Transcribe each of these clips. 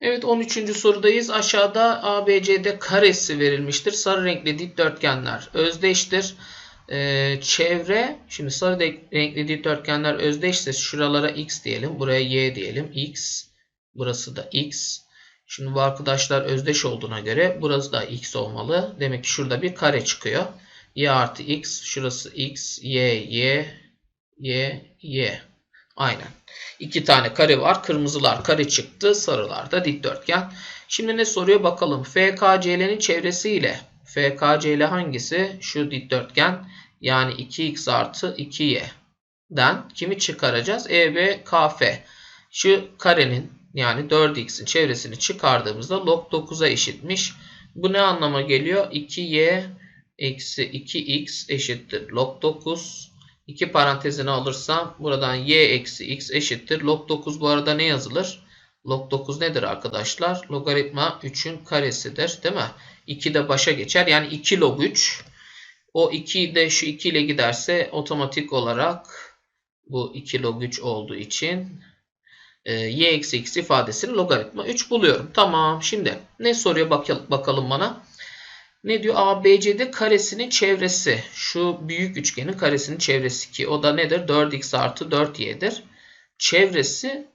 Evet 13. sorudayız. Aşağıda ABCD karesi verilmiştir. Sarı renkli dikdörtgenler özdeştir. Ee, çevre, şimdi sarı renkli dikdörtgenler özdeşse şuralara x diyelim. Buraya y diyelim. x. Burası da x. Şimdi bu arkadaşlar özdeş olduğuna göre burası da x olmalı. Demek ki şurada bir kare çıkıyor. y artı x. Şurası x. y, y, y, y. Aynen. İki tane kare var. Kırmızılar kare çıktı. Sarılar da dikdörtgen. Şimdi ne soruyor bakalım. FKCL'nin çevresiyle FKCL hangisi? Şu dikdörtgen. Yani 2x artı 2y'den kimi çıkaracağız? EBKF. Şu karenin yani 4x'in çevresini çıkardığımızda log 9'a eşitmiş. Bu ne anlama geliyor? 2y eksi 2x eşittir log 9. 2 parantezini alırsam buradan y eksi x eşittir. Log 9 bu arada ne yazılır? Log 9 nedir arkadaşlar? Logaritma 3'ün karesidir değil mi? 2 de başa geçer. Yani 2 log 3. O 2 de şu 2 ile giderse otomatik olarak bu 2 log 3 olduğu için e, y eksi x ifadesini logaritma 3 buluyorum. Tamam şimdi ne soruyor bakalım bana. Ne diyor? ABCD karesinin çevresi. Şu büyük üçgenin karesinin çevresi ki o da nedir? 4x artı 4y'dir. Çevresi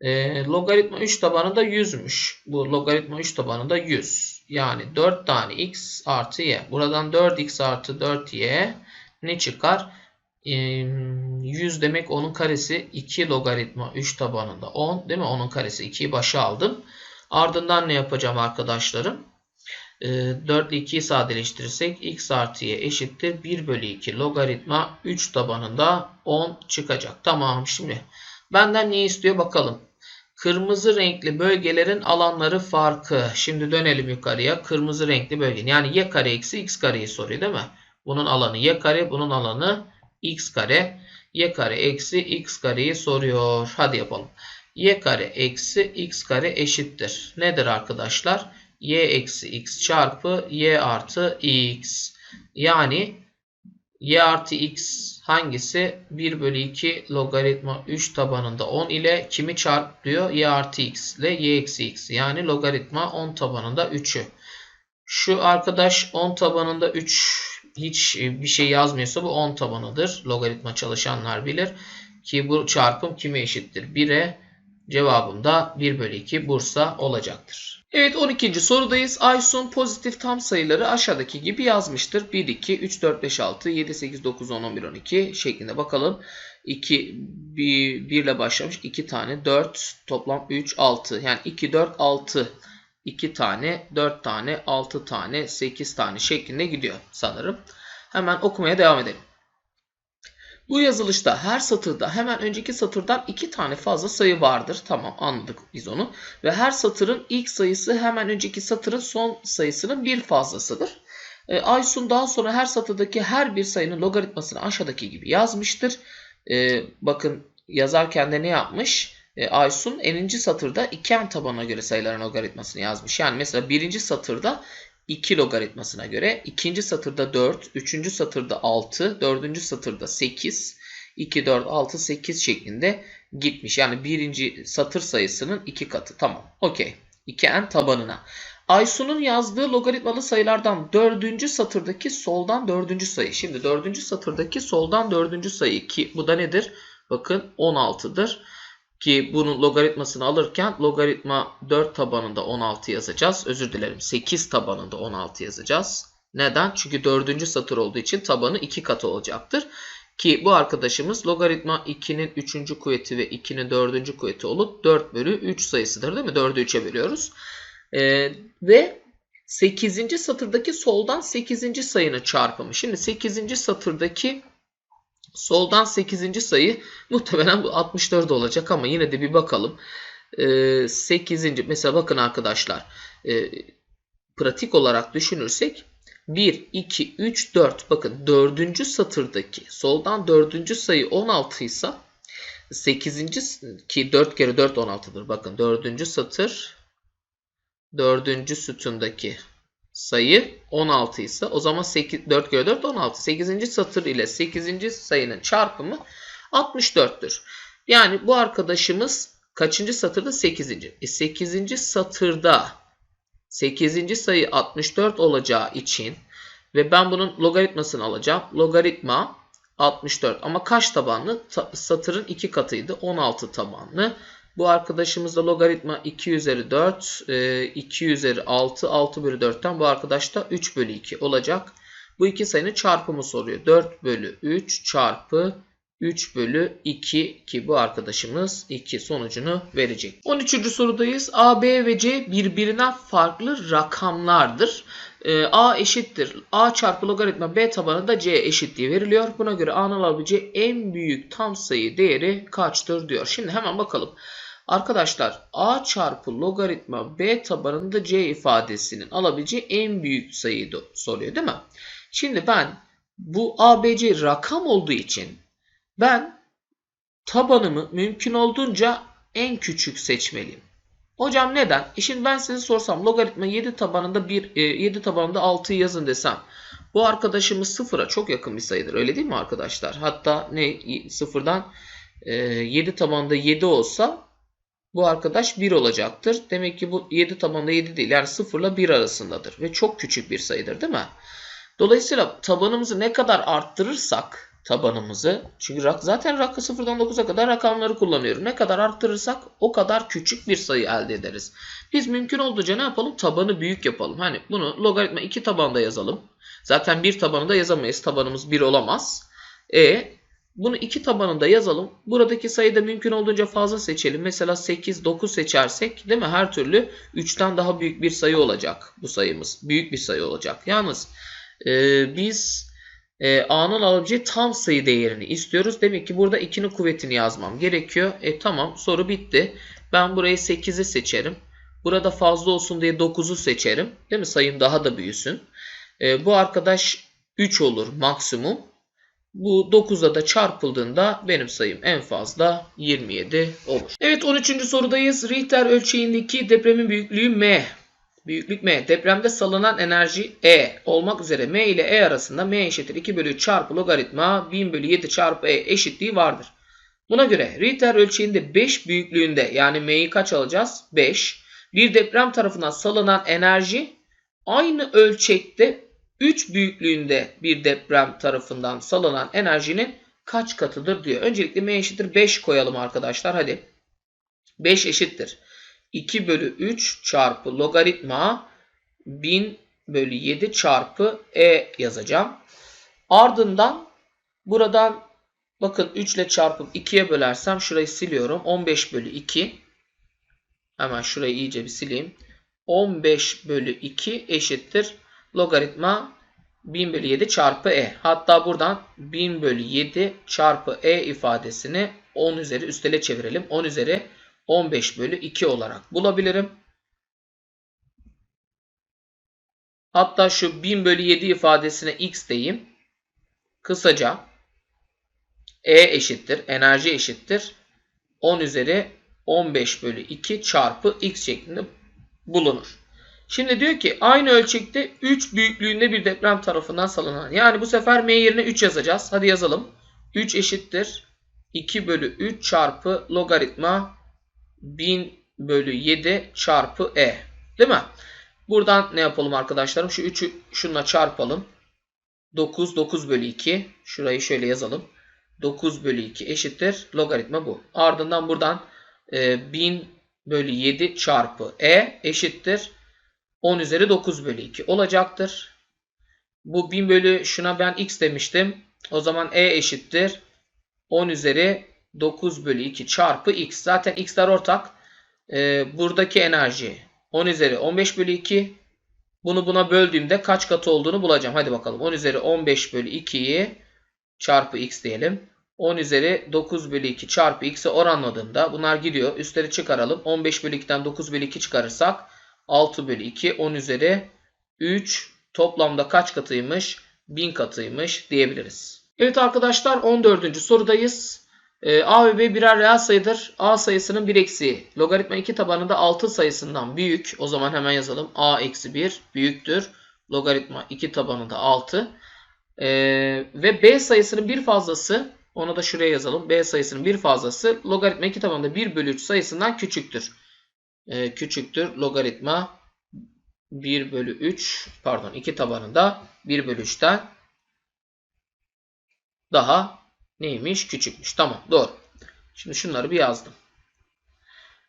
e, logaritma 3 tabanında 100'müş. Bu logaritma 3 tabanında 100. Yani 4 tane x artı y. Buradan 4x artı 4y ne çıkar? E, 100 demek onun karesi 2 logaritma 3 tabanında 10 değil mi? Onun karesi 2'yi başa aldım. Ardından ne yapacağım arkadaşlarım? 4 ile 2'yi sadeleştirirsek x artı y eşittir 1 bölü 2 logaritma 3 tabanında 10 çıkacak. Tamam şimdi benden ne istiyor bakalım. Kırmızı renkli bölgelerin alanları farkı. Şimdi dönelim yukarıya. Kırmızı renkli bölge. Yani y kare eksi x kareyi soruyor değil mi? Bunun alanı y kare, bunun alanı x kare. y kare eksi x kareyi soruyor. Hadi yapalım. y kare eksi x kare eşittir. Nedir arkadaşlar? Y eksi x çarpı y artı x. Yani y artı x hangisi? 1 bölü 2 logaritma 3 tabanında 10 ile kimi çarplıyor? y artı x ile y eksi x. Yani logaritma 10 tabanında 3'ü. Şu arkadaş 10 tabanında 3 hiç bir şey yazmıyorsa bu 10 tabanıdır. Logaritma çalışanlar bilir. Ki bu çarpım kime eşittir? 1'e cevabım da 1 bölü 2 Bursa olacaktır. Evet 12. sorudayız. Aysun pozitif tam sayıları aşağıdaki gibi yazmıştır. 1, 2, 3, 4, 5, 6, 7, 8, 9, 10, 11, 12 şeklinde bakalım. 2, 1, 1 ile başlamış. 2 tane 4 toplam 3, 6. Yani 2, 4, 6. 2 tane, 4 tane, 6 tane, 8 tane şeklinde gidiyor sanırım. Hemen okumaya devam edelim. Bu yazılışta her satırda hemen önceki satırdan iki tane fazla sayı vardır. Tamam anladık biz onu. Ve her satırın ilk sayısı hemen önceki satırın son sayısının bir fazlasıdır. E, Aysun daha sonra her satırdaki her bir sayının logaritmasını aşağıdaki gibi yazmıştır. E, bakın yazarken de ne yapmış? E, Aysun eninci satırda iken tabanına göre sayıların logaritmasını yazmış. Yani mesela birinci satırda 2 logaritmasına göre. ikinci satırda 4, üçüncü satırda 6, dördüncü satırda 8, 2, 4, 6, 8 şeklinde gitmiş. Yani birinci satır sayısının iki katı. Tamam. Okey. 2n tabanına. Aysun'un yazdığı logaritmalı sayılardan dördüncü satırdaki soldan dördüncü sayı. Şimdi dördüncü satırdaki soldan dördüncü sayı ki bu da nedir? Bakın 16'dır. Ki bunun logaritmasını alırken logaritma 4 tabanında 16 yazacağız. Özür dilerim 8 tabanında 16 yazacağız. Neden? Çünkü 4. satır olduğu için tabanı 2 katı olacaktır. Ki bu arkadaşımız logaritma 2'nin 3. kuvveti ve 2'nin 4. kuvveti olup 4 bölü 3 sayısıdır değil mi? 4'ü 3'e bölüyoruz. Ee, ve 8. satırdaki soldan 8. sayının çarpımı. Şimdi 8. satırdaki Soldan 8. sayı muhtemelen bu 64 olacak ama yine de bir bakalım. Ee, 8. mesela bakın arkadaşlar e, pratik olarak düşünürsek 1, 2, 3, 4 bakın 4. satırdaki soldan 4. sayı 16 ise 8. ki 4 kere 4 16'dır. Bakın 4. satır 4. sütundaki sayı 16 ise o zaman 8, 4 kere 4 16. 8. satır ile 8. sayının çarpımı 64'tür. Yani bu arkadaşımız Kaçıncı satırda? 8. E 8. satırda 8. sayı 64 olacağı için ve ben bunun logaritmasını alacağım. Logaritma 64 ama kaç tabanlı? Ta- satırın 2 katıydı. 16 tabanlı. Bu arkadaşımızda logaritma 2 üzeri 4, e, 2 üzeri 6, 6 bölü 4'ten bu arkadaş da 3 bölü 2 olacak. Bu iki sayının çarpımı soruyor. 4 bölü 3 çarpı 3 bölü 2 ki bu arkadaşımız 2 sonucunu verecek. 13. sorudayız. A, B ve C birbirinden farklı rakamlardır. Ee, A eşittir. A çarpı logaritma B tabanında C eşitliği veriliyor. Buna göre A'nın alabileceği en büyük tam sayı değeri kaçtır diyor. Şimdi hemen bakalım. Arkadaşlar A çarpı logaritma B tabanında C ifadesinin alabileceği en büyük sayıyı soruyor değil mi? Şimdi ben bu ABC rakam olduğu için ben tabanımı mümkün olduğunca en küçük seçmeliyim. Hocam neden? E şimdi ben size sorsam logaritma 7 tabanında 1 7 tabanında 6'yı yazın desem bu arkadaşımız sıfıra çok yakın bir sayıdır. Öyle değil mi arkadaşlar? Hatta ne sıfırdan e, 7 tabanında 7 olsa bu arkadaş 1 olacaktır. Demek ki bu 7 tabanında 7 değil. Yani 0 ile 1 arasındadır. Ve çok küçük bir sayıdır değil mi? Dolayısıyla tabanımızı ne kadar arttırırsak tabanımızı çünkü rak, zaten rakı 0'dan 9'a kadar rakamları kullanıyorum. Ne kadar arttırırsak o kadar küçük bir sayı elde ederiz. Biz mümkün olduğunca ne yapalım? Tabanı büyük yapalım. Hani bunu logaritma 2 tabanda yazalım. Zaten bir tabanında yazamayız. Tabanımız 1 olamaz. E bunu iki tabanında yazalım. Buradaki sayıda mümkün olduğunca fazla seçelim. Mesela 8, 9 seçersek değil mi? Her türlü 3'ten daha büyük bir sayı olacak bu sayımız. Büyük bir sayı olacak. Yalnız e, biz e, A'nın alabileceği tam sayı değerini istiyoruz. Demek ki burada 2'nin kuvvetini yazmam gerekiyor. E tamam soru bitti. Ben burayı 8'i seçerim. Burada fazla olsun diye 9'u seçerim. Değil mi? Sayım daha da büyüsün. E, bu arkadaş 3 olur maksimum. Bu 9'a da çarpıldığında benim sayım en fazla 27 olur. Evet 13. sorudayız. Richter ölçeğindeki depremin büyüklüğü M. Büyüklük M. Depremde salınan enerji E olmak üzere M ile E arasında M eşittir 2 bölü 3 çarpı logaritma 1000 bölü 7 çarpı E eşitliği vardır. Buna göre Richter ölçeğinde 5 büyüklüğünde yani M'yi kaç alacağız? 5. Bir deprem tarafından salınan enerji aynı ölçekte 3 büyüklüğünde bir deprem tarafından salınan enerjinin kaç katıdır diyor. Öncelikle M eşittir 5 koyalım arkadaşlar. Hadi. 5 eşittir. 2 bölü 3 çarpı logaritma 1000 bölü 7 çarpı E yazacağım. Ardından buradan bakın 3 ile çarpıp 2'ye bölersem şurayı siliyorum. 15 bölü 2. Hemen şurayı iyice bir sileyim. 15 bölü 2 eşittir. Logaritma 1000 bölü 7 çarpı E. Hatta buradan 1000 bölü 7 çarpı E ifadesini 10 üzeri üstele çevirelim. 10 üzeri 15 bölü 2 olarak bulabilirim. Hatta şu 1000 bölü 7 ifadesine x diyeyim. Kısaca E eşittir, enerji eşittir. 10 üzeri 15 bölü 2 çarpı x şeklinde bulunur. Şimdi diyor ki aynı ölçekte 3 büyüklüğünde bir deprem tarafından salınan. Yani bu sefer m yerine 3 yazacağız. Hadi yazalım. 3 eşittir. 2 bölü 3 çarpı logaritma 1000 bölü 7 çarpı e. Değil mi? Buradan ne yapalım arkadaşlarım? Şu 3'ü şununla çarpalım. 9, 9 bölü 2. Şurayı şöyle yazalım. 9 bölü 2 eşittir. Logaritma bu. Ardından buradan e, 1000 bölü 7 çarpı e eşittir. 10 üzeri 9 bölü 2 olacaktır. Bu 1000 bölü şuna ben x demiştim. O zaman e eşittir. 10 üzeri 9 bölü 2 çarpı x. Zaten x'ler ortak. Ee, buradaki enerji 10 üzeri 15 bölü 2. Bunu buna böldüğümde kaç katı olduğunu bulacağım. Hadi bakalım. 10 üzeri 15 bölü 2'yi çarpı x diyelim. 10 üzeri 9 bölü 2 çarpı x'e oranladığımda bunlar gidiyor. Üstleri çıkaralım. 15 bölü 2'den 9 bölü 2 çıkarırsak 6 bölü 2 10 üzeri 3 toplamda kaç katıymış? 1000 katıymış diyebiliriz. Evet arkadaşlar 14. sorudayız. Ee, A ve B birer reel sayıdır. A sayısının 1 eksiği. Logaritma 2 tabanında 6 sayısından büyük. O zaman hemen yazalım. A eksi 1 büyüktür. Logaritma 2 tabanında 6. Ee, ve B sayısının bir fazlası Onu da şuraya yazalım. B sayısının bir fazlası logaritma 2 tabanında 1 bölü 3 sayısından küçüktür. Ee, küçüktür logaritma 1 bölü 3 pardon 2 tabanında 1 bölü 3'ten daha neymiş? Küçükmüş. Tamam doğru. Şimdi şunları bir yazdım.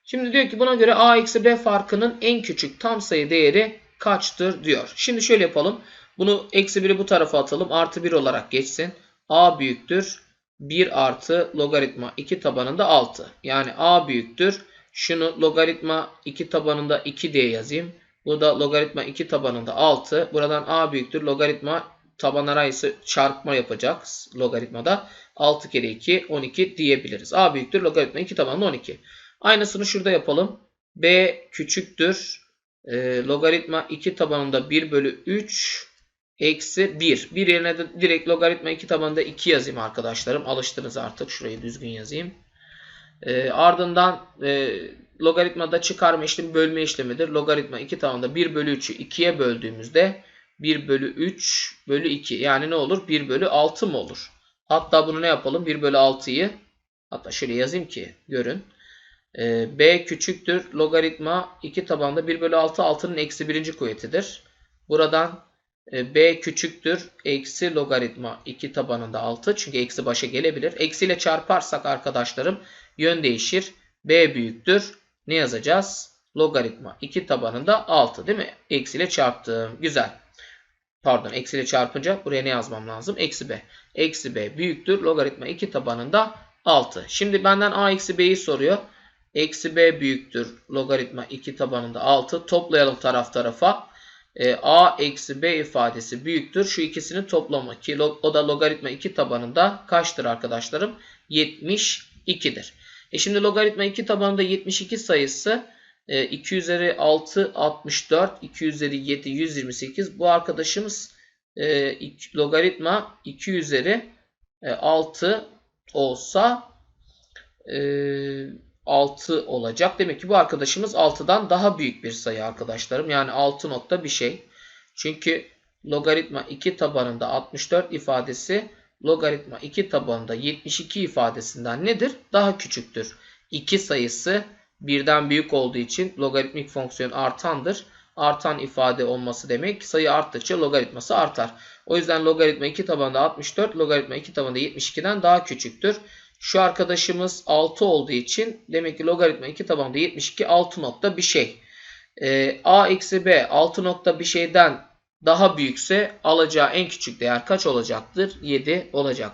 Şimdi diyor ki buna göre a eksi b farkının en küçük tam sayı değeri kaçtır diyor. Şimdi şöyle yapalım. Bunu eksi 1'i bu tarafa atalım. Artı 1 olarak geçsin. a büyüktür. 1 artı logaritma 2 tabanında 6. Yani a büyüktür. Şunu logaritma 2 tabanında 2 diye yazayım. Bu da logaritma 2 tabanında 6. Buradan a büyüktür. Logaritma taban arayısı çarpma yapacağız logaritmada. 6 kere 2 12 diyebiliriz. a büyüktür. Logaritma 2 tabanında 12. Aynısını şurada yapalım. b küçüktür. E, logaritma 2 tabanında 1 bölü 3 eksi 1. 1 yerine de direkt logaritma 2 tabanında 2 yazayım arkadaşlarım. Alıştınız artık. Şurayı düzgün yazayım. E, ardından e, logaritmada çıkarma işlemi bölme işlemidir. Logaritma 2 tabanında 1 bölü 3'ü 2'ye böldüğümüzde 1 bölü 3 bölü 2. Yani ne olur? 1 bölü 6 mı olur? Hatta bunu ne yapalım? 1 bölü 6'yı hatta şöyle yazayım ki görün. Ee, B küçüktür. Logaritma 2 tabanında 1 bölü 6 6'nın eksi birinci kuvvetidir. Buradan e, B küçüktür. Eksi logaritma 2 tabanında 6. Çünkü eksi başa gelebilir. Eksiyle çarparsak arkadaşlarım yön değişir. B büyüktür. Ne yazacağız? Logaritma 2 tabanında 6 değil mi? Eksiyle çarptım. Güzel. Pardon eksiyle çarpınca buraya ne yazmam lazım? Eksi B. Eksi B büyüktür. Logaritma 2 tabanında 6. Şimdi benden A eksi B'yi soruyor. Eksi B büyüktür. Logaritma 2 tabanında 6. Toplayalım taraf tarafa. E, A eksi B ifadesi büyüktür. Şu ikisinin toplamı ki o da logaritma 2 tabanında kaçtır arkadaşlarım? 72'dir. E şimdi logaritma 2 tabanında 72 sayısı 2 üzeri 6 64 2 üzeri 7 128 bu arkadaşımız e, logaritma 2 üzeri 6 olsa 6 olacak. Demek ki bu arkadaşımız 6'dan daha büyük bir sayı arkadaşlarım. Yani 6 nokta bir şey. Çünkü logaritma 2 tabanında 64 ifadesi logaritma 2 tabanında 72 ifadesinden nedir? Daha küçüktür. 2 sayısı birden büyük olduğu için logaritmik fonksiyon artandır. Artan ifade olması demek sayı arttıkça logaritması artar. O yüzden logaritma 2 tabanında 64 logaritma 2 tabanında 72'den daha küçüktür. Şu arkadaşımız 6 olduğu için demek ki logaritma 2 tabanında 72 6 nokta bir şey. Ee, A eksi B 6 nokta bir şeyden daha büyükse alacağı en küçük değer kaç olacaktır? 7 olacak.